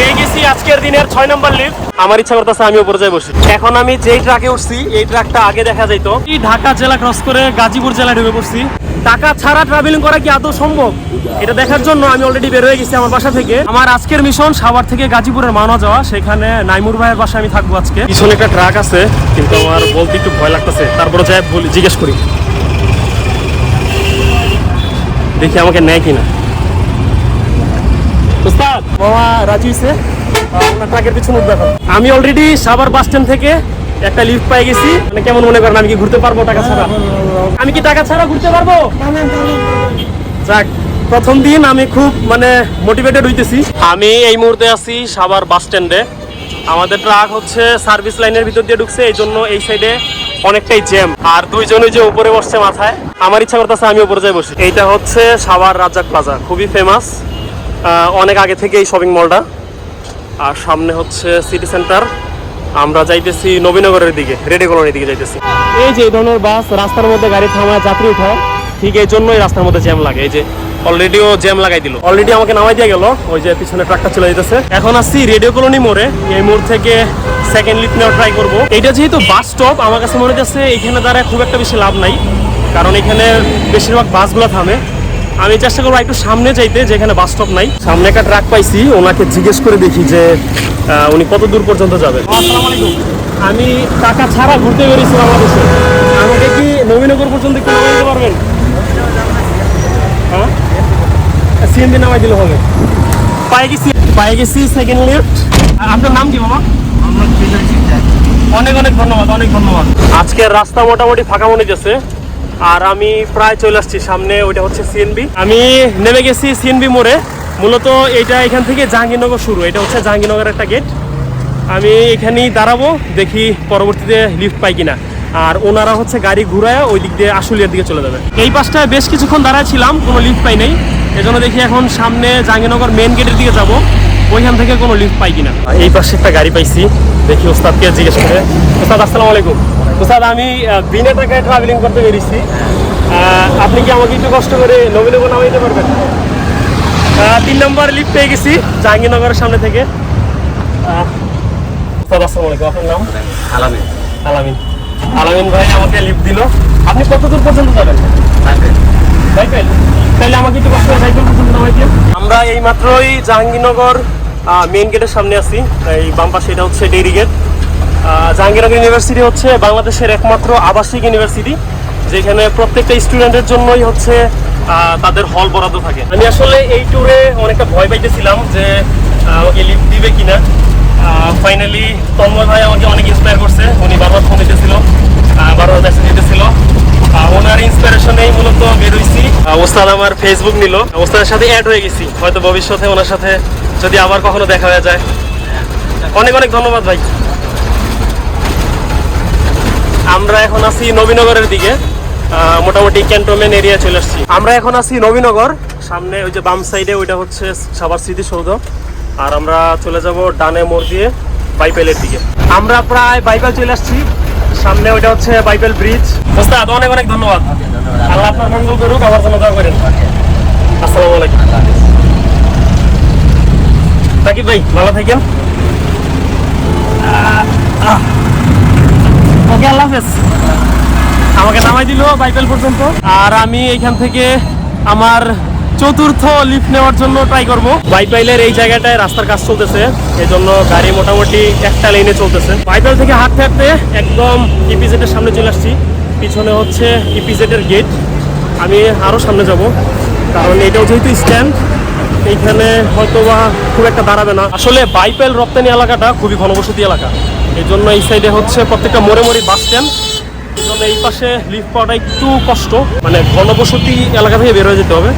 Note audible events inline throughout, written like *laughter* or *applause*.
আজকের বসি। বাসা মিশন সাভার থেকে গাজীপুরের মানা যাওয়া। সেখানে নাইমুর ভাইয়ের বাসায় আমি থাকব আজকে। পিছনে একটা ট্রাক আছে, কিন্তু আমার বলতে একটু ভয় লাগতেছে। তারপরে জিজ্ঞেস করি। দেখি আমাকে নেয় কিনা। উস্তাদ মামা রাজি হয়েছে আপনার ট্রাকের পিছনে উঠবে এখন। আমি অলরেডি সাভার বাস স্ট্যান্ড থেকে একটা লিফট পেয়ে গেছি। মানে কেমন মনে করেন আমি কি ঘুরতে পারব টাকা ছাড়া? আমি কি টাকা ছাড়া ঘুরতে পারব? যাক প্রথম দিন আমি খুব মানে মোটিভেটেড হইতেছি। আমি এই মুহূর্তে আছি সাভার বাস স্ট্যান্ডে আমাদের ট্রাক হচ্ছে সার্ভিস লাইনের ভিতর দিয়ে ঢুকছে এই জন্য এই সাইডে অনেকটাই জ্যাম আর দুইজনে যে উপরে বসছে মাথায় আমার ইচ্ছা করতেছে আমি উপরে যাই বসি। এইটা হচ্ছে সাভার রাজাক প্লাজা খুবই ফেমাস অনেক আগে থেকে এই শপিং মলটা আর সামনে হচ্ছে সিটি সেন্টার আমরা যাইতেছি নবীনগরের দিকে, রেডি কলোনির দিকে যাইতেছি। এই যে ধরনের বাস, রাস্তার মধ্যে গাড়ি থামায় যাত্রী উঠায় ঠিক এই জন্যই রাস্তার মধ্যে জ্যাম লাগে। এই যে অলরেডিও জ্যাম লাগাই দিল। অলরেডি আমাকে নামাই দিয়ে গেল, ওই যে পিছনে ট্রাকটা চলে যেতেছে এখন আসছি রেডিও কলোনি মোড়ে, এই মোড় থেকে সেকেন্ড লিফট নেওয়ার ট্রাই করব। এটা যেহেতু বাস স্টপ আমার কাছে মনে হচ্ছে এখানে দ্বারা খুব একটা বেশি লাভ নাই। কারণ এখানে বেশিরভাগ বাসগুলো থামে। আমি চেষ্টা করব একটু সামনে যাইতে যেখানে বাস স্টপ নাই। সামনে একটা ট্রাক পাইছি ওনাকে জিজ্ঞেস করে দেখি যে উনি কত দূর পর্যন্ত যাবেন। আমি টাকা ছাড়া ঘুরতে বেরিয়েছি বাংলাদেশে। আমাকে কি নবীনগর পর্যন্ত একটু নামাই দিতে পারবেন? হ্যাঁ? সিএনজি নামাই দিলে হবে। পায়ে গেছি পায়ে গেছি সেকেন্ড লিফট আপনার নাম কি মামা? অনেক অনেক ধন্যবাদ অনেক ধন্যবাদ। আজকের রাস্তা মোটামুটি ফাঁকা মনে গেছে আর আমি প্রায় চলে আসছি, সামনে ওইটা হচ্ছে সিএনবি আমি নেমে গেছি সিএনবি মোড়ে। মূলত এটা এখান থেকে জাহাঙ্গীরনগর শুরু, এটা হচ্ছে জাহাঙ্গীরনগরের একটা গেট আমি এখানেই দাঁড়াবো, দেখি পরবর্তীতে লিফট পাই কিনা। আর ওনারা হচ্ছে গাড়ি ঘুরায় ওই দিক দিয়ে আশুলিয়ার দিকে চলে যাবে। এই পাশটায় বেশ কিছুক্ষণ দাঁড়ায় ছিলাম কোনো লিফট পাই নাই। এজন্য দেখি এখন সামনে জাহাঙ্গীরনগর মেন গেটের দিকে যাব, ওইখান থেকে কোনো লিফট পাই কিনা। এই পাশে একটা গাড়ি পাইছি, দেখি ওস্তাদকে জিজ্ঞেস করে। ওস্তাদ, আসসালামু আলাইকুম। ওস্তাদ আমি আহ, বিনা টাকায় ট্রাভেলিং করতে পেরেছি আপনি কি আমাকে একটু কষ্ট করে নবীনগর নামাই দিতে পারবেন তিন নম্বর লিফট পেয়ে গেছি জাহাঙ্গীরনগরের সামনে থেকে। আহ, আসসালামু আলাইকুম। আপনার নাম? আলামে আলামিন। আলামিন ভাই আমাকে লিফট দিল। আপনি কত দূর পর্যন্ত যাবেন? সাইকেল। তাহলে আমাকে একটু কষ্ট করে সাইকেল পর্যন্ত নামাই দিন। আমরা এই মাত্রই জাহাঙ্গীরনগর মেইন গেটের সামনে আছি। এই বাম পাশে এটা হচ্ছে ডেইরি গেট জাহাঙ্গীরনগর ইউনিভার্সিটি হচ্ছে বাংলাদেশের একমাত্র আবাসিক ইউনিভার্সিটি যেখানে প্রত্যেকটা স্টুডেন্টের জন্যই হচ্ছে তাদের হল বরাদ্দ থাকে। আমি আসলে এই ট্যুরে অনেকটা ভয় পাইতেছিলাম যে আমাকে লিফট দিবে কিনা। ফাইনালি তন্ময় ভাই আমাকে অনেক ইন্সপায়ার করছে। উনি বারবার ফোন দিতেছিল বারবার মেসেজ দিতেছিল। ওনার ইন্সপিরেশনেই মূলত বেরোইছি ওস্তাদ আমার ফেসবুক নিল। ওস্তাদের সাথে অ্যাড হয়ে গেছি। হয়তো ভবিষ্যতে ওনার সাথে যদি আবার কখনো দেখা হয়ে যায়। অনেক অনেক ধন্যবাদ ভাই। আমরা এখন আছি নবীনগরের দিকে আহ, মোটামুটি ক্যান্টনমেন্ট এরিয়া চলে আসছি। আমরা এখন আছি নবীনগর সামনে ওই যে বাম সাইডে ওইটা হচ্ছে সাবার স্মৃতিসৌধ। আর আমরা চলে যাব ডানে মোড় দিয়ে বাইপেলের দিকে। আমরা প্রায় বাইপেল চলে আসছি সামনে ওইটা হচ্ছে বাইপেল ব্রিজ। ওস্তাদ অনেক অনেক ধন্যবাদ। আল্লাহ আপনার মঙ্গল করুক আমার জন্য দোয়া করেন। আসসালামু আলাইকুম। ভাই ভালো থাকেন। ওকে, আল্লাহ হাফেজ। আমাকে নামাই দিল বাইপেল পর্যন্ত। আর আমি এখান থেকে আমার চতুর্থ লিফট নেওয়ার জন্য ট্রাই করব। বাইপাইলের এই জায়গাটায় রাস্তার কাজ চলতেছে। এই জন্য গাড়ি মোটামুটি একটা লাইনে চলতেছে। বাইপাইল থেকে হাঁটতে হাঁটতে একদম ইপিজেটের সামনে চলে আসছি। পিছনে হচ্ছে ইপিজেটের গেট আমি আরও সামনে যাব। কারণ এটাও যেহেতু স্ট্যান্ড এইখানে হয়তো বা খুব একটা দাঁড়াবে না। আসলে বাইপেল রপ্তানি এলাকাটা খুবই ঘনবসতি এলাকা। এই জন্য এই সাইডে হচ্ছে প্রত্যেকটা মোড়ে মোড়ে বাস স্ট্যান্ড এই জন্য এই পাশে লিফট পাওয়াটা একটু কষ্ট। মানে ঘনবসতি এলাকা থেকে বের হয়ে যেতে হবে।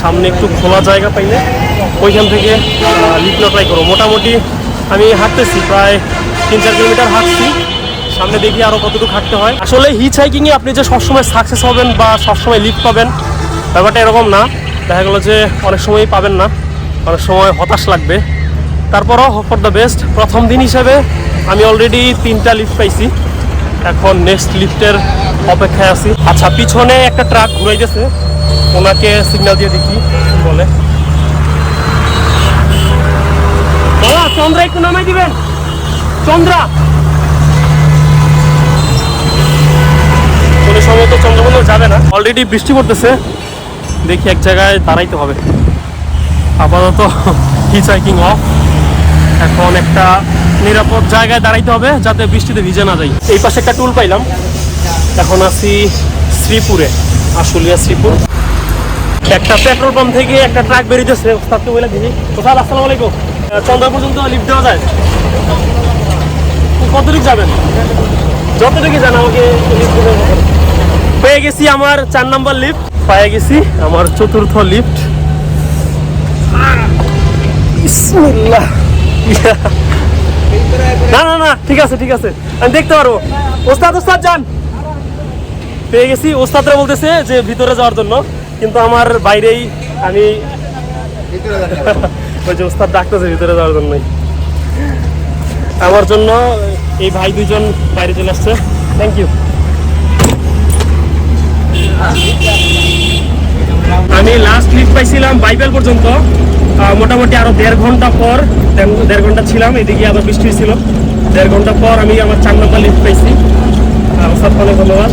সামনে একটু খোলা জায়গা পাইলে ওইখান থেকে লিফট নেওয়া ট্রাই করব। মোটামুটি আমি হাঁটতেছি, প্রায় তিন চার কিলোমিটার হাঁটছি। সামনে দেখি আরও কতটুকু হাঁটতে হয়। আসলে হিচ হাইকিংয়ে আপনি যে সবসময় সাকসেস হবেন বা সবসময় লিফট পাবেন, ব্যাপারটা এরকম না। দেখা গেলো যে অনেক সময়ই পাবেন না। অনেক সময় হতাশ লাগবে। তারপরও ফর দ্য বেস্ট প্রথম দিন হিসেবে আমি অলরেডি তিনটা লিফট পাইছি। এখন নেক্সট লিফটের অপেক্ষায় আছি। আচ্ছা পিছনে একটা ট্রাক ঘুরাইতেছে। ওনাকে সিগন্যাল দিয়ে দেখি, বলে। বাবা, চন্দ্রা একটু নামাই দিবেন। চন্দ্রা! কোনো সময় তো চন্দ্রবন্ধ যাবে না। অলরেডি বৃষ্টি পড়তেছে। দেখি এক জায়গায় দাঁড়াইতে হবে। আপাতত হিচাইকিং অফ এখন একটা নিরাপদ জায়গায় দাঁড়াইতে হবে যাতে বৃষ্টিতে ভিজে না যাই। এই পাশে একটা টুল পাইলাম। এখন আছি শ্রীপুরে, আশুলিয়া শ্রীপুর। একটা পেট্রোল পাম্প থেকে একটা ট্রাক বেরিয়েছে, ওস্তাদকে বলে দিই কোথায় আসসালামু আলাইকুম। চন্দ্রা পর্যন্ত লিফট দেওয়া যায়। কতটুকু যাবেন? যতটুকু যান আমাকে পেয়ে গেছি আমার চার নাম্বার লিফট পেয়ে গেছি আমার চতুর্থ লিফট বিসমিল্লাহ। না না না, ঠিক আছে ঠিক আছে। আমি দেখতে পারব। ওস্তাদ ওস্তাদ, যান। পেয়ে গেছি। ওস্তাদরা বলতেছে যে ভিতরে যাওয়ার জন্য, কিন্তু আমার বাইরেই আমি *laughs* ওই যে ওস্তাদ ডাকতেছে ভিতরে যাওয়ার জন্যই। আমার জন্য এই ভাই দুজন বাইরে চলে আসছে। থ্যাংক ইউ আমি লাস্ট লিফট পাইছিলাম বাইবেল পর্যন্ত। মোটামুটি আরও দেড় ঘণ্টা পর দেড়- ঘণ্টা ছিলাম এদিকে আবার বৃষ্টি হয়েছিল। দেড় ঘণ্টা পর আমি আমার চার নম্বর লিফট পাইছি ওস্তাদ অনেক ধন্যবাদ।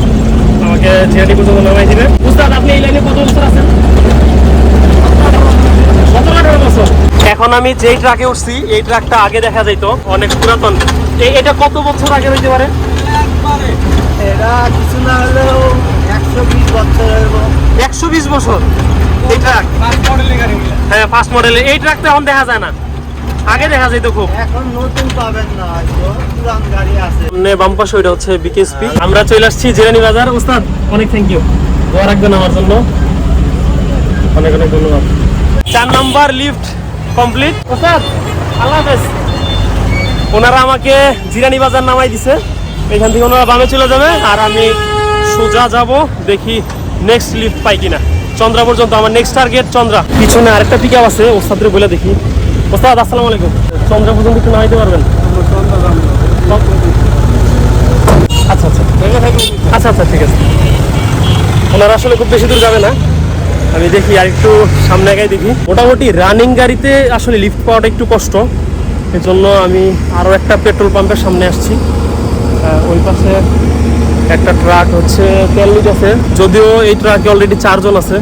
আমাকে জিয়ানি পর্যন্ত নামাই দিবে। উস্তাদ আপনি এই লাইনে কত বছর আছেন? বছর? এখন আমি যেই ট্রাকে উঠছি এই ট্রাকটা আগে দেখা যাইতো অনেক পুরাতন। এটা কত বছর আগে হইতে পারে? এরা কিছু না হলেও একশো বিশ বছরের একশো বিশ বছর। এই ট্রাক হ্যাঁ ফার্স্ট মডেলের এই ট্রাকটা এখন দেখা যায় না। আগে দেখা যেত খুব। এখন নতুন পাবেন না পুরান গাড়ি আছে। বাম পাশে ওইটা হচ্ছে বিকেএসপি আমরা চলে আসছি জিরানি বাজার। উস্তাদ অনেক থ্যাংক ইউ দোয়া রাখবেন আমার জন্য। অনেক অনেক ধন্যবাদ। চার নাম্বার লিফট কমপ্লিট উস্তাদ আল্লাহ হাফেজ। ওনারা আমাকে জিরানি বাজার নামাই দিছে। এখান থেকে ওনারা বামে চলে যাবে। আর আমি সোজা যাব দেখি নেক্সট লিফট পাই কিনা। চন্দ্রা পর্যন্ত আমার নেক্সট টার্গেট চন্দ্রা। পিছনে আরেকটা পিক আপ আছে ওস্তাদের বলে দেখি। ওস্তাদ, আসসালামু আলাইকুম। চন্দ্রা পর্যন্ত একটু নামাইতে পারবেন? আচ্ছা আচ্ছা। আচ্ছা আচ্ছা ঠিক আছে। ওনারা আসলে খুব বেশি দূর যাবে না। আমি দেখি আর একটু সামনে আগাই দেখি। মোটামুটি রানিং গাড়িতে আসলে লিফট পাওয়াটা একটু কষ্ট। এর জন্য আমি আরও একটা পেট্রোল পাম্পের সামনে আসছি। ওই পাশে একটা ট্রাক হচ্ছে তেল নিতেছে। যদিও এই ট্রাকে অলরেডি চারজন আছে।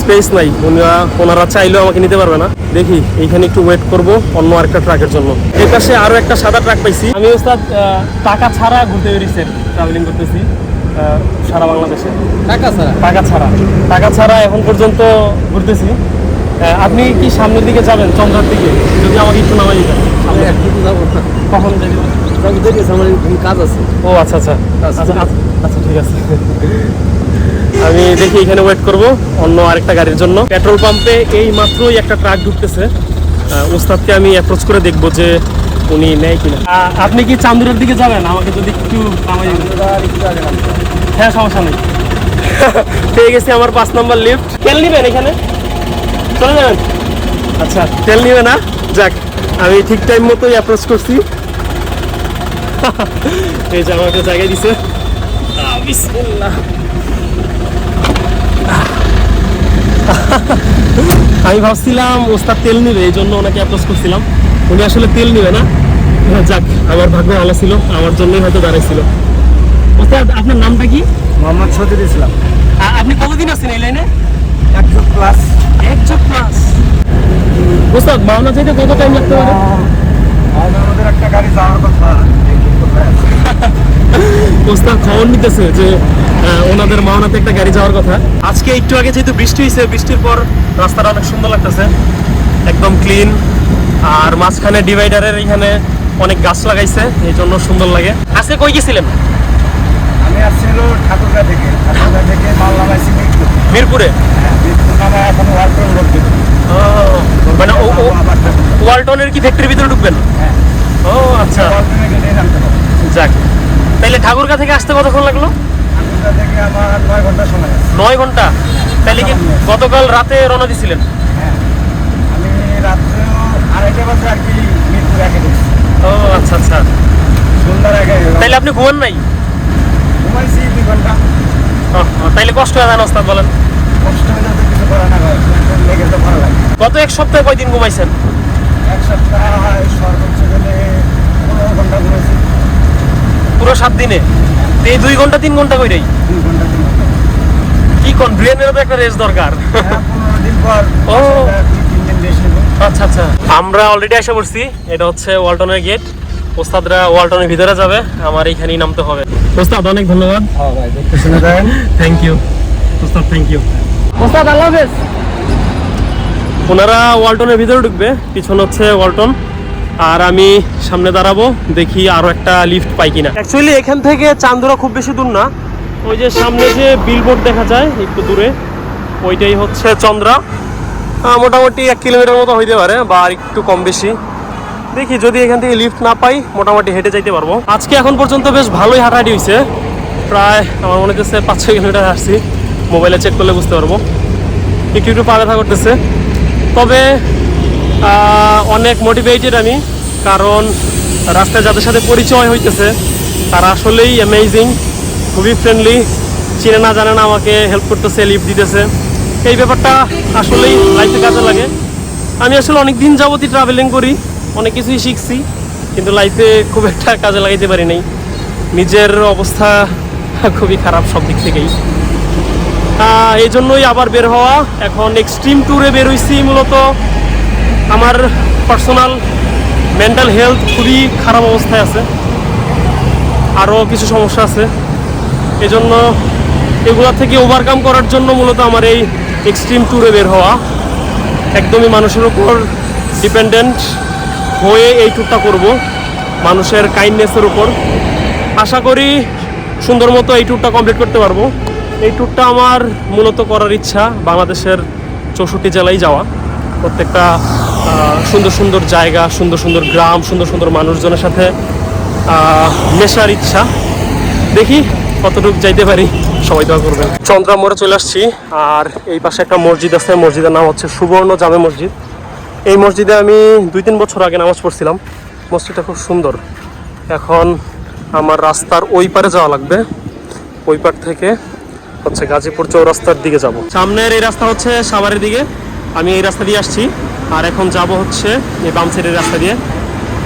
স্পেস নাই। ওনারা ওনারা চাইলেও আমাকে নিতে পারবে না। দেখি এইখানে একটু ওয়েট করব অন্য আরেকটা ট্রাকের জন্য। এর পাশে আরও একটা সাদা ট্রাক পাইছি। আমি ওস্তাদ টাকা ছাড়া ঘুরতে বেরিয়েছি ট্রাভেলিং করতেছি সারা বাংলাদেশে। টাকা ছাড়া? টাকা ছাড়া। টাকা ছাড়া এখন পর্যন্ত ঘুরতেছি। আপনি কি সামনের দিকে যাবেন চন্দ্রার দিকে? যদি আমাকে একটু নামাই দিতেন। কখন যাবেন? কাজ আছে। ও আচ্ছা আচ্ছা। আচ্ছা আচ্ছা, আচ্ছা ঠিক আছে। আমি দেখি এখানে ওয়েট করব, অন্য আরেকটা গাড়ির জন্য। পেট্রোল পাম্পে এই মাত্রই একটা ট্রাক ঢুকতেছে। উস্তাদকে আমি অ্যাপ্রোচ করে দেখব যে উনি নেয় কিনা। আপনি কি চান্দুরের দিকে যাবেন? আমাকে যদি একটু হ্যাঁ সমস্যা নেই। *laughs* পেয়ে গেছি আমার পাঁচ নম্বর লিফট তেল নিবেন এখানে? চলে যাবেন? আচ্ছা তেল নিবে না? যাক, আমি ঠিক টাইম মতোই অ্যাপ্রোচ করছি। *laughs* এই যে আমাকে জায়গায় দিছে। *laughs* আমি ভাবছিলাম ওস্তাদ তেল নিবে এই জন্য ওনাকে অ্যাপ্রোচ করছিলাম। উনি আসলে তেল নিবে না। হ্যাঁ, যাক আমার ভাগ্য ভালো ছিল আমার জন্যই হয়তো দাঁড়াইছিল। ওস্তাদ আপনার নামটা কি? মোহাম্মদ সজিদ ইসলাম। আপনি কতদিন আছেন এই লাইনে? একশো প্লাস একশো প্লাস ওস্তাদ মাওনা যেতে কত টাইম লাগতে পারে? আমাদের একটা গাড়ি যাওয়ার কথা। *laughs* ওস্তাদ খবর নিতেছে যে ওনাদের মাওনাতে একটা গাড়ি যাওয়ার কথা। আজকে একটু আগে যেহেতু বৃষ্টি হয়েছে বৃষ্টির পর রাস্তাটা অনেক সুন্দর লাগতেছে। একদম ক্লিন আর মাঝখানে ডিভাইডারের এখানে অনেক গাছ লাগাইছে এই জন্য সুন্দর লাগে। আজকে কই গেছিলেন? আমি আসছিল ঠাকুরগা থেকে। ঠাকুরগা থেকে মাল নামাইছি মিরপুর। মিরপুরে? হ্যাঁ এখন মানে। ওয়ালটনের কি ফ্যাক্টরির ভিতরে ঢুকবেন? হ্যাঁ। ও আচ্ছা। যাক। তাইলে ঠাকুরগা থেকে আসতে কতক্ষণ লাগল? ঠাকুরগা থেকে আমার নয় ঘণ্টা তাইলে কি গতকাল রাতে রওনা দিছিলেন? হ্যাঁ। ও আচ্ছা আচ্ছা। আগে আপনি ঘুমান নাই? ঘুমাইছি দুই ঘণ্টা। তাইলে কষ্ট হয় না ওস্তাদ বলেন? কষ্ট হয়ে যাতে কিছু করা না লেগে তো ভালো লাগে। গত এক সপ্তাহে কয়দিন ঘুমাইছেন? এক সপ্তাহ সাত দিনে? এই দুই ঘণ্টা তিন ঘণ্টা কইরাই? দুই ঘণ্টা তিন ঘণ্টা। কি কোন ব্রেনেরও তো একটা রেস্ট দরকার? হ্যাঁ পনেরো দিন পর ও। আচ্ছা আচ্ছা। আমরা অলরেডি এসে পড়ছি এটা হচ্ছে ওয়ালটনের গেট ওস্তাদরা ওয়ালটনের ভিতরে যাবে আমার এইখানেই নামতে হবে। ওস্তাদ অনেক ধন্যবাদ। থ্যাংক ইউ ওস্তাদ থ্যাংক ইউ ওস্তাদ আল্লাহ হাফেজ। ওনারা ওয়ালটনের ভিতরে ঢুকবে পিছন হচ্ছে ওয়ালটন। আর আমি সামনে দাঁড়াবো দেখি আরও একটা লিফট পাই কিনা। অ্যাকচুয়ালি এখান থেকে চান্দুরা খুব বেশি দূর না। ওই যে সামনে যে বিলবোর্ড দেখা যায় একটু দূরে ওইটাই হচ্ছে চন্দ্রা। মোটামুটি এক কিলোমিটার মতো হইতে পারে বা আর একটু কম বেশি। দেখি যদি এখান থেকে লিফট না পাই মোটামুটি হেঁটে যাইতে পারব। আজকে এখন পর্যন্ত বেশ ভালোই হাঁটাহাঁটি হয়েছে প্রায় আমার মনে হচ্ছে পাঁচ ছয় কিলোমিটার আসছি মোবাইলে চেক করলে বুঝতে পারব। একটু একটু পা ব্যথা করতেছে। তবে অনেক মোটিভেটেড আমি, কারণ রাস্তায় যাদের সাথে পরিচয় হইতেছে, তারা আসলেই অ্যামেজিং খুবই ফ্রেন্ডলি চিনে না জানে না আমাকে হেল্প করতেছে লিফট দিতেছে। এই ব্যাপারটা আসলেই লাইফে কাজে লাগে। আমি আসলে অনেক দিন যাবতই ট্রাভেলিং করি, অনেক কিছুই শিখছি, কিন্তু লাইফে খুব একটা কাজে লাগাইতে পারি নাই। নিজের অবস্থা খুবই খারাপ সব দিক থেকেই। এই জন্যই আবার বের হওয়া, এখন এক্সট্রিম ট্যুরে বের হইছি মূলত। আমার পার্সোনাল মেন্টাল হেলথ খুবই খারাপ অবস্থায় আছে। আরও কিছু সমস্যা আছে। এই জন্য এগুলা থেকে ওভারকাম করার জন্য মূলত আমার এই এক্সট্রিম ট্যুরে বের হওয়া। একদমই মানুষের উপর ডিপেন্ডেন্ট হয়ে এই ট্যুরটা করব, মানুষের কাইন্ডনেসের উপর। আশা করি সুন্দর মতো এই ট্যুরটা কমপ্লিট করতে পারব। এই ট্যুরটা আমার মূলত করার ইচ্ছা বাংলাদেশের চৌষট্টি জেলায় যাওয়া। প্রত্যেকটা সুন্দর সুন্দর জায়গা, সুন্দর সুন্দর গ্রাম, সুন্দর সুন্দর মানুষজনের সাথে মেশার ইচ্ছা। দেখি কতটুকু যাইতে পারি, সবাই দোয়া করবেন। চন্দ্রা মোড়ে চলে আসছি, আর এই পাশে একটা মসজিদ আছে, মসজিদের নাম হচ্ছে সুবর্ণ জামে মসজিদ। এই মসজিদে আমি দুই তিন বছর আগে নামাজ পড়ছিলাম। মসজিদটা খুব সুন্দর। এখন আমার রাস্তার ওই পারে যাওয়া লাগবে। ওই পার থেকে হচ্ছে গাজীপুর চৌরাস্তার দিকে যাব। সামনের এই রাস্তা হচ্ছে সাভারের দিকে। আমি এই রাস্তা দিয়ে আসছি, আর এখন যাব হচ্ছে এই বাম সাইডের রাস্তা দিয়ে।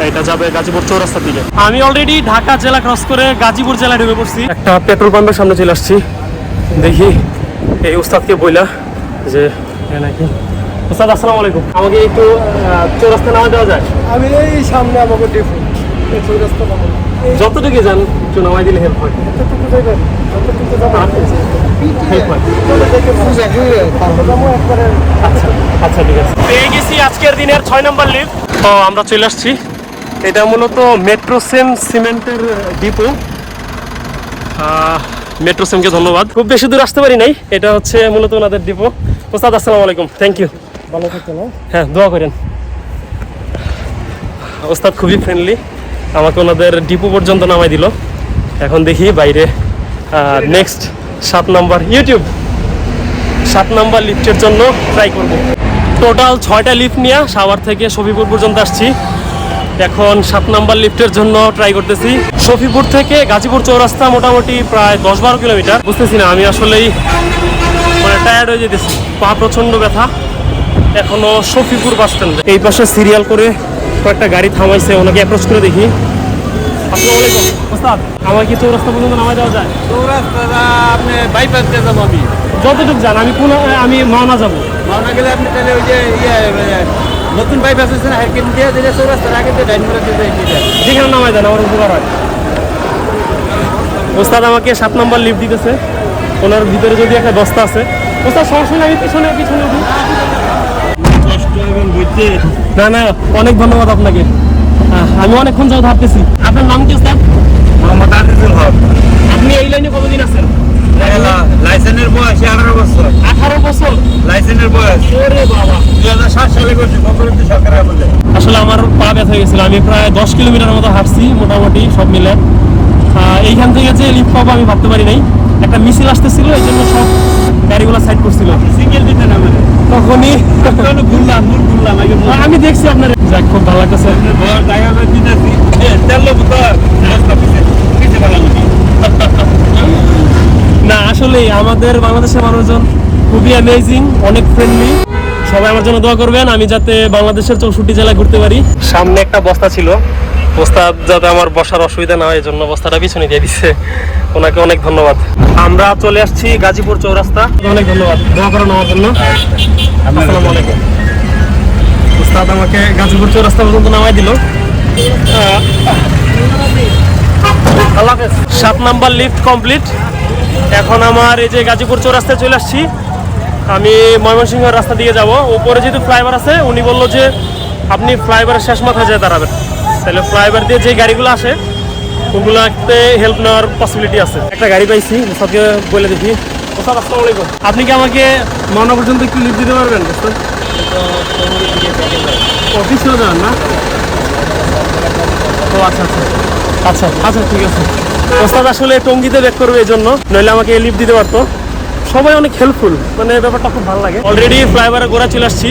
এটা যাবে গাজীপুর চৌরাস্তার দিকে। আমি অলরেডি ঢাকা জেলা ক্রস করে গাজীপুর জেলায় ঢুকে পড়ছি। একটা পেট্রোল পাম্পের সামনে চলে আসছি। দেখি এই উস্তাদকে বইলা যে নাকি। উস্তাদ, আসসালামু আলাইকুম। আমাকে একটু চৌরাস্তা নামা দেওয়া যায়। আমি এই সামনে আমাকে এই চৌরাস্তা পাবো যতটুকু যান একটু নামাই দিলে হেল্প হয়। যতটুকু যাবেন যতটুকু হেল্প হয়। আচ্ছা আচ্ছা ঠিক আছে। পেয়ে গেছি আজকের দিনের ছয় নম্বর লিফট তো আমরা চলে আসছি। এটা মূলত মেট্রোসেম সিমেন্টের ডিপো। মেট্রোসেমকে ধন্যবাদ। খুব বেশি দূর আসতে পারি নাই। এটা হচ্ছে মূলত ওনাদের ডিপো। ওস্তাদ আসসালামু আলাইকুম। থ্যাংক ইউ ভালো থাকতে হ্যাঁ? দোয়া করেন। ওস্তাদ খুবই ফ্রেন্ডলি আমাকে ওনাদের ডিপো পর্যন্ত নামাই দিল। এখন দেখি বাইরে নেক্সট সাত নম্বর ইউটিউব সাত নম্বর লিফটের জন্য ট্রাই করব। টোটাল ছয়টা লিফট নিয়ে সাভার থেকে শফিপুর পর্যন্ত আসছি। এখন সাত নম্বর লিফটের জন্য ট্রাই করতেছি। শফিপুর থেকে গাজীপুর চৌরাস্তা মোটামুটি প্রায় দশ বারো কিলোমিটার। বুঝতেছি না, আমি আসলেই মানে টায়ার্ড হয়ে যেতেছি। পা প্রচণ্ড ব্যথা। এখনও শফিপুর বাস স্ট্যান্ড এই পাশে সিরিয়াল করে কয়েকটা গাড়ি থামাইছে ওনাকে অ্যাপ্রোচ করে দেখি। আসসালামু আলাইকুম ওস্তাদ আমার কি চৌরাস্তা পর্যন্ত নামাই দেওয়া যায়? চৌরাস্তাটা আপনি বাইপাস দিয়ে যাব আমি। যতটুকু যান আমি কোন আমি মাওনা যাব। মাওনা গেলে আপনি তাহলে ওই যে ইয়ে মানে নতুন বাইপাস আছে না হাইকিং দিয়ে দিলে চৌরাস্তার আগে যে ডাইন করে দিয়ে যায় যেখানে নামাই দেন আমার উপকার হয়। ওস্তাদ আমাকে সাত নম্বর লিফট দিতেছে। ওনার ভিতরে যদি একটা বস্তা আছে। ওস্তাদ নেই আমি পিছনে পিছনে না না অনেক ধন্যবাদ আপনাকে। আমি অনেকক্ষণ যাও ভাবতেছি আপনার নাম কি ওস্তাদ? মোহাম্মদ আজিজুল হক। আপনি এই লাইনে কতদিন আছেন? লাইসেন্সের বয়স আঠারো বছর। আঠারো বছর? লাইসেন্সের বয়স। ওরে বাবা। দুই হাজার সাত সালে করছি কংগ্রেস সরকার বলে আসলে আমার পা ব্যথা গেছিল আমি প্রায় দশ কিলোমিটার মতো হাঁটছি মোটামুটি সব মিলে। এইখান থেকে যে লিফট পাবো আমি ভাবতে পারি নাই। একটা মিছিল আসতেছিল এই জন্য সব গাড়িগুলো সাইড করছিল। সিঙ্গেল দিতে না মানে তখনই। ঘুরলাম? ঘুরলাম আমি দেখছি আপনার যাক খুব ভালো দিতেছি। তেল পেলাম না আসলে আমাদের বাংলাদেশের মানুষজন খুবই অ্যামেজিং অনেক ফ্রেন্ডলি সবাই আমার জন্য দোয়া করবেন আমি যাতে বাংলাদেশের চৌষট্টি জেলায় ঘুরতে পারি। সামনে একটা বস্তা ছিল। ওস্তাদ যাতে আমার বসার অসুবিধা না হয় এই জন্য বস্তাটা পিছনে দিয়ে দিচ্ছে ওনাকে অনেক ধন্যবাদ। আমরা চলে আসছি গাজীপুর চৌরাস্তা। অনেক ধন্যবাদ। দোয়া জন্য। আলাইকুম। ওস্তাদ আমাকে গাজীপুর চৌরাস্তা পর্যন্ত নামাই দিল। সাত নাম্বার লিফট কমপ্লিট। এখন আমার এই যে গাজীপুর চৌরাস্তায় চলে আসছি। আমি ময়মনসিংহের রাস্তা দিয়ে যাব। উপরে যেহেতু ফ্লাইওভার আছে, উনি বলল যে আপনি ফ্লাইওভারের শেষ মাথায় যেয়ে দাঁড়াবেন। তাহলে ফ্লাইওভার দিয়ে যে গাড়িগুলো আসে ওগুলোতে হেল্প নেওয়ার পসিবিলিটি আছে। একটা গাড়ি পাইছি সবকে বলে দেখি ওস্তাদ আসসালামু আলাইকুম। আপনি কি আমাকে ময়না পর্যন্ত একটু লিফট দিতে পারবেন? অফিসেও যান না? ও আচ্ছা আচ্ছা। আচ্ছা আচ্ছা ঠিক আছে। ওস্তাদ আসলে টঙ্গিতে ব্যাক করবে এই জন্য নইলে আমাকে লিফট দিতে পারতো। সবাই অনেক হেল্পফুল মানে ব্যাপারটা খুব ভালো লাগে। অলরেডি ফ্লাইওভারে গোড়া চলে আসছি।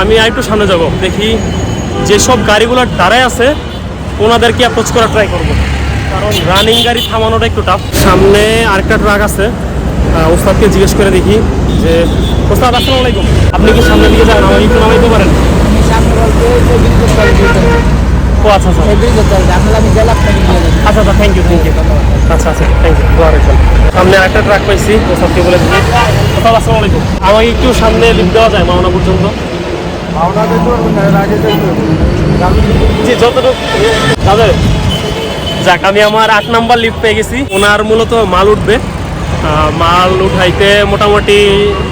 আমি আর একটু সামনে যাব দেখি যেসব গাড়িগুলো দাঁড়ায় আছে, ওনাদেরকে অ্যাপ্রোচ করা ট্রাই করব। কারণ রানিং গাড়ি থামানোটা একটু টাফ সামনে আরেকটা ট্রাক আছে। ওস্তাদকে জিজ্ঞেস করে দেখি যে, ওস্তাদ, আসসালামু আলাইকুম। আপনি কি সামনের দিকে যান আমাকে একটু নামাইতে পারেন? ও আচ্ছা আচ্ছা। আচ্ছা আচ্ছা থ্যাংক ইউ থ্যাংক ইউ আচ্ছা আচ্ছা থ্যাংক ইউ সামনে একটা ট্রাক বলে আসসালামু আলাইকুম। আমাকে একটু সামনে দেওয়া যায়, মাওনা পর্যন্ত। জি যতটুকু দাদা যাক আমি আমার আট নাম্বার লিফট পেয়ে গেছি। ওনার মূলত মাল উঠবে। মাল উঠাইতে মোটামুটি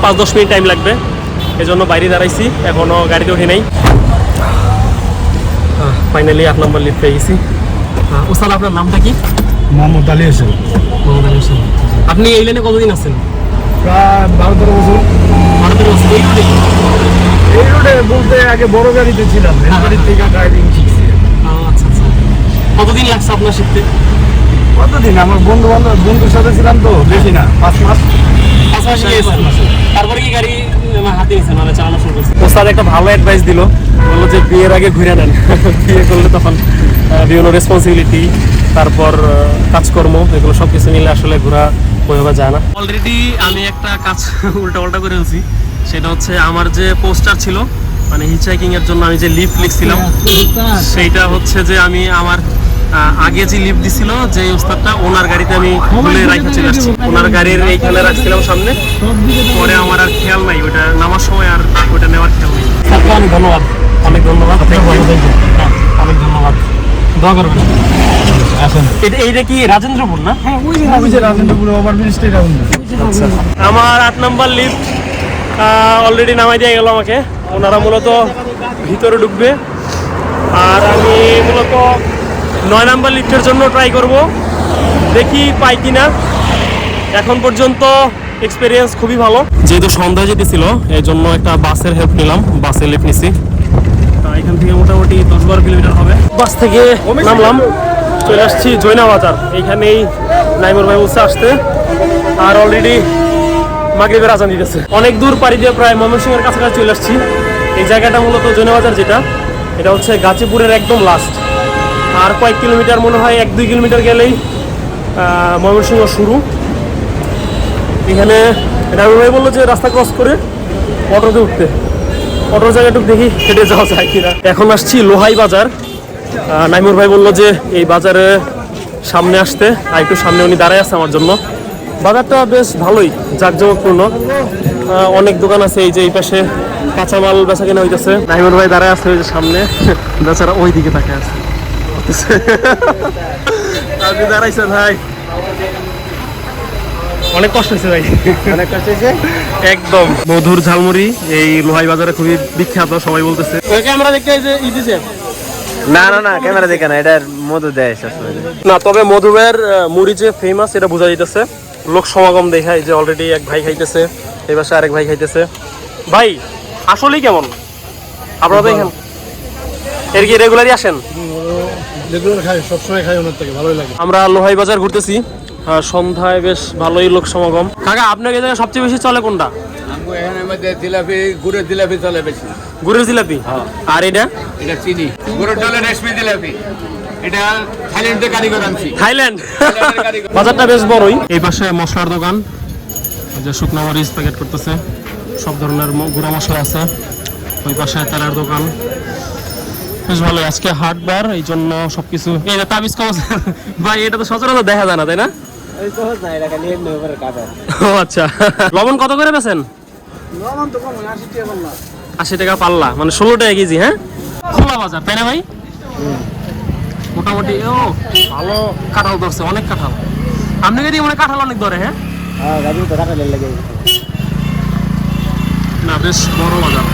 পাঁচ দশ মিনিট টাইম লাগবে। এজন্য বাইরে দাঁড়াইছি এখনও গাড়িতে উঠি নাই। ফাইনালি আট নম্বর লিফট পেয়ে গেছি। ওস্তাদ আপনার নামটা কি? মোহাম্মদ আলী হোসেন। মোহাম্মদ আলী হোসেন। আপনি এই লাইনে কতদিন আছেন? প্রায় বারো তেরো বছর। ভারতের বছর। এই রোডে? এই বলতে আগে বড় গাড়িতে ছিলাম থেকে ড্রাইভিং শিখছি। আচ্ছা আচ্ছা। কতদিন লাগছে আপনার শিখতে? কতদিন? আমার বন্ধু বান্ধব বন্ধুর সাথে ছিলাম তো বেশি না পাঁচ মাস। পাঁচ মাস তারপরে কি গাড়ি আমার হাতে মানে চালানো শুরু করছেন ওস্তাদ একটা ভালো অ্যাডভাইস দিল। বলল যে বিয়ের আগে ঘুরে নেন। *laughs* বিয়ে করলে তখন বিভিন্ন রেসপন্সিবিলিটি তারপর কাজকর্ম এগুলো সব কিছু মিলে আসলে ঘোরা ওইভাবে যায় না। অলরেডি আমি একটা কাজ *laughs* উল্টা পাল্টা করে ফেলছি। সেটা হচ্ছে আমার যে পোস্টার ছিল মানে হিচহাইকিং এর জন্য আমি যে লিফট লিখছিলাম সেইটা হচ্ছে যে আমি আমার আগে যে লিফট দিছিল যে উস্তাদটা ওনার গাড়িতে আমি খুলে রাখা চলে আসছি। ওনার গাড়ির এইখানে রাখছিলাম সামনে পরে আমার আর খেয়াল নাই ওটা নামার সময় আর ওটা নেওয়ার খেয়াল নেই। অনেক ধন্যবাদ। অনেক ধন্যবাদ হ্যাঁ, অনেক ধন্যবাদ। দোয়া করবেন। এটা এইটা কি রাজেন্দ্রপুর না? ওই যে রাজেন্দ্রপুরে। ওভার ব্রিজটাই আমার আট নাম্বার লিফট অলরেডি নামাই দিয়ে গেল আমাকে। ওনারা মূলত ভিতরে ঢুকবে। আর আমি মূলত নয় নাম্বার লিফটের জন্য ট্রাই করব। দেখি পাই কিনা। এখন পর্যন্ত এক্সপিরিয়েন্স খুবই ভালো। যেহেতু সন্ধ্যা যেতেছিল এই জন্য একটা বাসের হেল্প নিলাম। বাসের লিফট নিছি। এখান থেকে মোটামুটি দশ বারো কিলোমিটার হবে। বাস থেকে নামলাম। চলে আসছি জৈনা বাজার এইখানেই নাইমুর ভাই বলছে আসতে। আর অলরেডি মাগরিবের আজান দিতেছে। অনেক দূর পাড়ি দিয়ে প্রায় ময়মনসিংহের কাছাকাছি চলে আসছি। এই জায়গাটা মূলত জৈনা বাজার যেটা, এটা হচ্ছে গাজীপুরের একদম লাস্ট আর কয়েক কিলোমিটার মনে হয় এক দুই কিলোমিটার গেলেই ময়মনসিংহ শুরু। এখানে রাবি ভাই বলল যে রাস্তা ক্রস করে অটোতে উঠতে। অটোর জায়গাটুকু দেখি হেঁটে যাওয়া যায় কিনা। এখন আসছি লোহাই বাজার। নাইমুর ভাই বলল যে এই বাজারে সামনে আসতে, আর একটু সামনে উনি দাঁড়ায় আছে আমার জন্য। বাজারটা বেশ ভালোই জাঁকজমকপূর্ণ অনেক দোকান আছে এই যে এই পাশে কাঁচামাল বেচা কেনা হইতেছে। নাইমুর ভাই দাঁড়ায় আছে ওই যে সামনে বেচারা ওই দিকে তাকে আছে। আপনি দাঁড়াইছেন ভাই। অনেক কষ্ট হয়েছে ভাই। অনেক কষ্ট হয়েছে একদম। মধুর ঝালমুড়ি এই লোহাই বাজারে খুবই বিখ্যাত সবাই বলতেছে। ক্যামেরা দেখতে যে ই দিছে। না না না ক্যামেরা দেখে না এটার মধু দেয় না তবে মধুবের মুড়ি যে ফেমাস এটা বোঝা যাইতেছে। লোক সমাগম দেখায় যে অলরেডি এক ভাই খাইতেছে এই পাশে আরেক ভাই খাইতেছে। ভাই আসলেই কেমন? আপনারা তো এখান এর কি রেগুলারই আসেন? আমরা লোহাই বাজার ঘুরতেছি। সন্ধ্যায় বেশ ভালোই লোক সমাগম। কাকা জায়গায় সবচেয়ে বেশি চলে কোনটা? জিলাপি গুড়ের জিলাপি চলে বেশি। গুড়ের জিলাপি? আর এটা? এটা চিনি। গুড়ের ডালে রেশমি জিলাপি। এটা থাইল্যান্ডে কারিগর আনছি। থাইল্যান্ড? বাজারটা বেশ বড়ই। এই পাশে মশলার দোকান। যে শুকনো মরিচ প্যাকেট করতেছে। সব ধরনের গুঁড়া মশলা আছে। ওই পাশে তেলের দোকান। বেশ ভালো আজকে হাটবার এই জন্য সবকিছু এই যে তাবিজ কবজ ভাই এটা তো সচরাচর দেখা যায় না তাই না? ও আচ্ছা। লবণ কত করে বেছেন লবণ তো কম আশি টাকা আশি টাকা পাল্লা মানে ষোলো টাকা কেজি হ্যাঁ? খোলা বাজার তাই না ভাই? মোটামুটি ও ভালো কাঁঠাল ধরছে অনেক কাঁঠাল। আপনি যদি মনে কাঁঠাল অনেক ধরে হ্যাঁ? হ্যাঁ না বেশ বড় বাজার।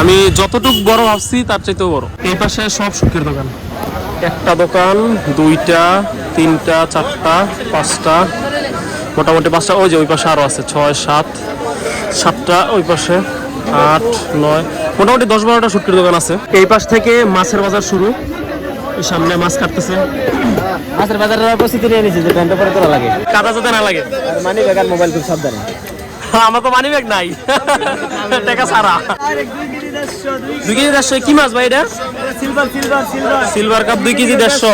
আমি যতটুকু বড় ভাবছি তার চাইতেও বড়। এই পাশে সব সুখের দোকান। একটা দোকান দুইটা তিনটা চারটা পাঁচটা মোটামুটি পাঁচটা। ওই যে ওই পাশে আরও আছে ছয় সাত সাতটা ওই পাশে আট নয় মোটামুটি দশ বারোটা সুটকির দোকান আছে। এই পাশ থেকে মাছের বাজার শুরু। সামনে মাছ কাটতেছে। মাছের বাজারে প্রস্তুতি নিয়ে নিয়েছি যে প্যান্টটা পরে তোলা লাগে। কাদা যাতে না লাগে। আর মানি আর মোবাইল খুব সাবধানে। আমার তো মানি ব্যাগ নাই। টাকা সারা দুই কেজি দেড়শো কি মাছ ভাই এটা? Silver silver silver. Silver cup দুই কেজি দেড়শো।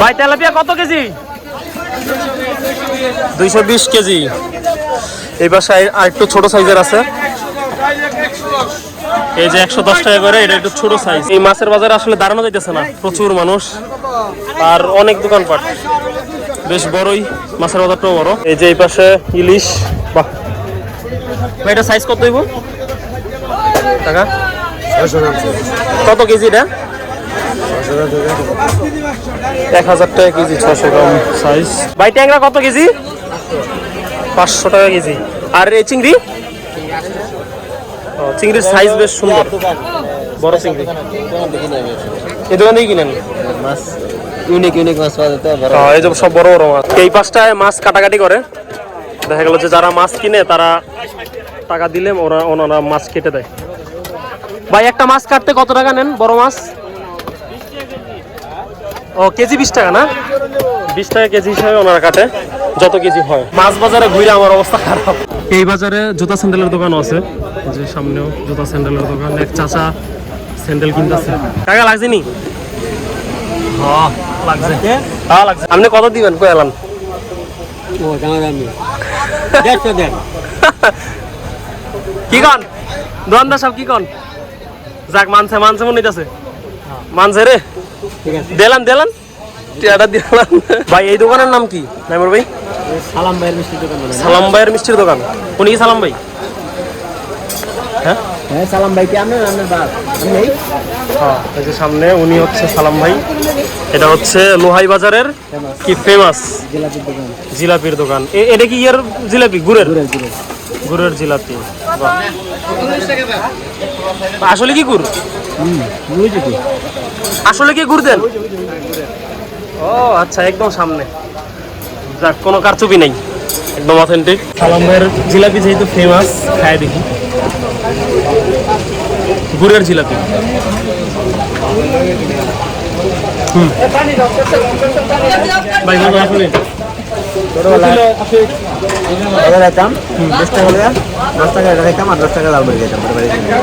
ভাই তেলাপিয়া কত কেজি? দুইশো বিশ কেজি। এই পাশে আর একটু ছোট সাইজের আছে। এই যে একশো দশ টাকা করে, এটা একটু ছোট সাইজ এই মাছের বাজারে আসলে দাঁড়ানো যাইতেছে না, প্রচুর মানুষ আর অনেক দোকানপাট। বেশ বড়ই, মাছের বাজারটাও বড়। এই যে এই পাশে ইলিশ, বাহ। এটা সাইজ কত হইব? টাকা? কত কেজি এটা? এক হাজার টাকা কেজি ছশো গ্রাম সাইজ ভাই, ট্যাংরা কত কেজি? পাঁচশো টাকা কেজি। আর এই চিংড়ি? চিংড়ির সাইজ বেশ সুন্দর। বড় চিংড়ি। এই দোকান থেকে কিনেন? মাছ ইউনিক ইউনিক মাছ পাওয়া যেত এই যে সব বড় বড় মাছ। এই পাঁচটায় মাছ কাটাকাটি করে। দেখা গেল যে যারা মাছ কিনে তারা টাকা দিলে ওরা ওনারা মাছ কেটে দেয়। ভাই একটা মাছ কাটতে কত টাকা নেন বড় মাছ? ও কেজি বিশ টাকা না? বিশ টাকা কেজি হিসাবে ওনারা কাটে যত কেজি হয়। মাছ বাজারে ঘুরে আমার অবস্থা খারাপ। এই বাজারে জুতা স্যান্ডেলের দোকান আছে। যে সামনেও জুতা স্যান্ডেলের দোকান এক চাচা স্যান্ডেল কিনতেছে। টাকা লাগছে নি? হ্যাঁ লাগছে। হ্যাঁ লাগছে। আপনি কত দিবেন? কই এলাম *laughs* কি কন? দোকানদার সব কি কন? যাক মানছে মানছে মনে হইতাছে। মানছে রে। ঠিক আছে। দিলাম দিলাম টিয়াটা দিলাম ভাই এই দোকানের নাম কি? নাইমর ভাই। সালাম ভাইয়ের মিষ্টি দোকান সালাম ভাইয়ের মিষ্টির দোকান। উনি কি সালাম ভাই? হ্যাঁ? হ্যাঁ সালাম ভাই কি আপনার আপনার বাপ? আমি এই। হ্যাঁ এই যে সামনে উনি হচ্ছে সালাম ভাই। এটা হচ্ছে লোহাই বাজারের কি ফেমাস জিলাপির দোকান। জিলাপির দোকান। এ- এটা কি ইয়ার জিলাপি? গুড়ের? গুড়ের জিলাপি। আসলে কি গুড়? হুম আসলে কি গুড় দেন? ও আচ্ছা একদম সামনে। যাক কোনো কারচুপি নেই। একদম অথেন্টিক জিলাপি যেহেতু ফেমাস খায় দেখি। গুড়ের জিলাপি। হুম। ভাই ভালো আসলে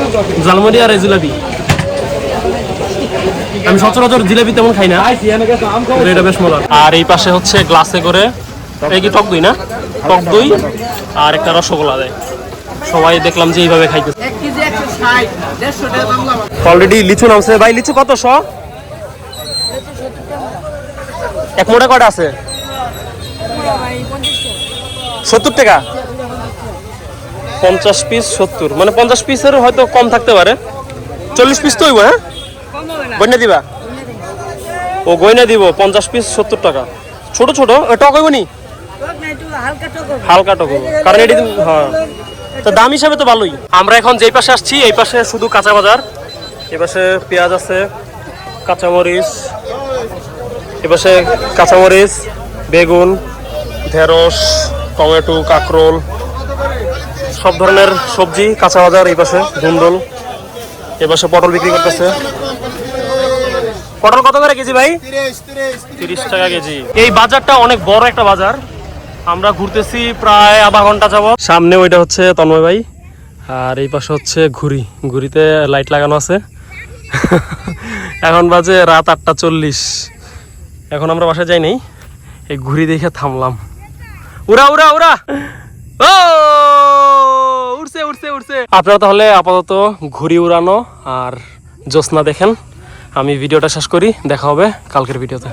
আর জালমুড়ি জিলাপি। আমি সচরাচর জিলাপি তেমন খাই না। এটা বেশ মজার। আর এই পাশে হচ্ছে গ্লাসে করে এই কি টক দই না? টক দই আর একটা রসগোল্লা দেয়। সবাই দেখলাম যে এইভাবে খাইতেছে। অলরেডি লিচু নামছে। ভাই লিচু কত শ? এক মোটা কটা আছে? সত্তর টাকা? পঞ্চাশ পিস সত্তর। মানে পঞ্চাশ পিসের হয়তো কম থাকতে পারে। চল্লিশ পিস তো হইব হ্যাঁ? গয়না দিবা? ও গয়না দিব। পঞ্চাশ পিস সত্তর টাকা। ছোট ছোট? এ, টক হইব নি? হালকা টক কারণ এটি হ্যাঁ। তো দাম হিসাবে তো ভালোই। আমরা এখন যেই পাশে আসছি, এই পাশে শুধু কাঁচা বাজার। এই পাশে পেঁয়াজ আছে, কাঁচামরিচ। এ পাশে কাঁচামরিচ, বেগুন, ঢেঁড়স, টমেটো, কাঁকরোল। সব ধরনের সবজি কাঁচা বাজার, এই পাশে ধুন্দল এ পাশে পটল বিক্রি করতেছে। পটল কত করে কেজি ভাই? তিরিশ টাকা কেজি। এই বাজারটা অনেক বড় একটা বাজার। আমরা ঘুরতেছি প্রায় আধা ঘণ্টা যাব সামনে ওইটা হচ্ছে তন্ময় ভাই, আর এই পাশে হচ্ছে ঘুড়ি। ঘুড়িতে লাইট লাগানো আছে। এখন বাজে রাত আটটা চল্লিশ। এখন আমরা বাসায় যাই নাই, এই ঘুড়ি দেখে থামলাম। উড়া উড়া উড়া! ও! উড়ছে উড়ছে উড়ছে। আপনারা তাহলে আপাতত ঘুড়ি উড়ানো আর জ্যোৎস্না দেখেন। আমি ভিডিওটা শেষ করি, দেখা হবে কালকের ভিডিওতে।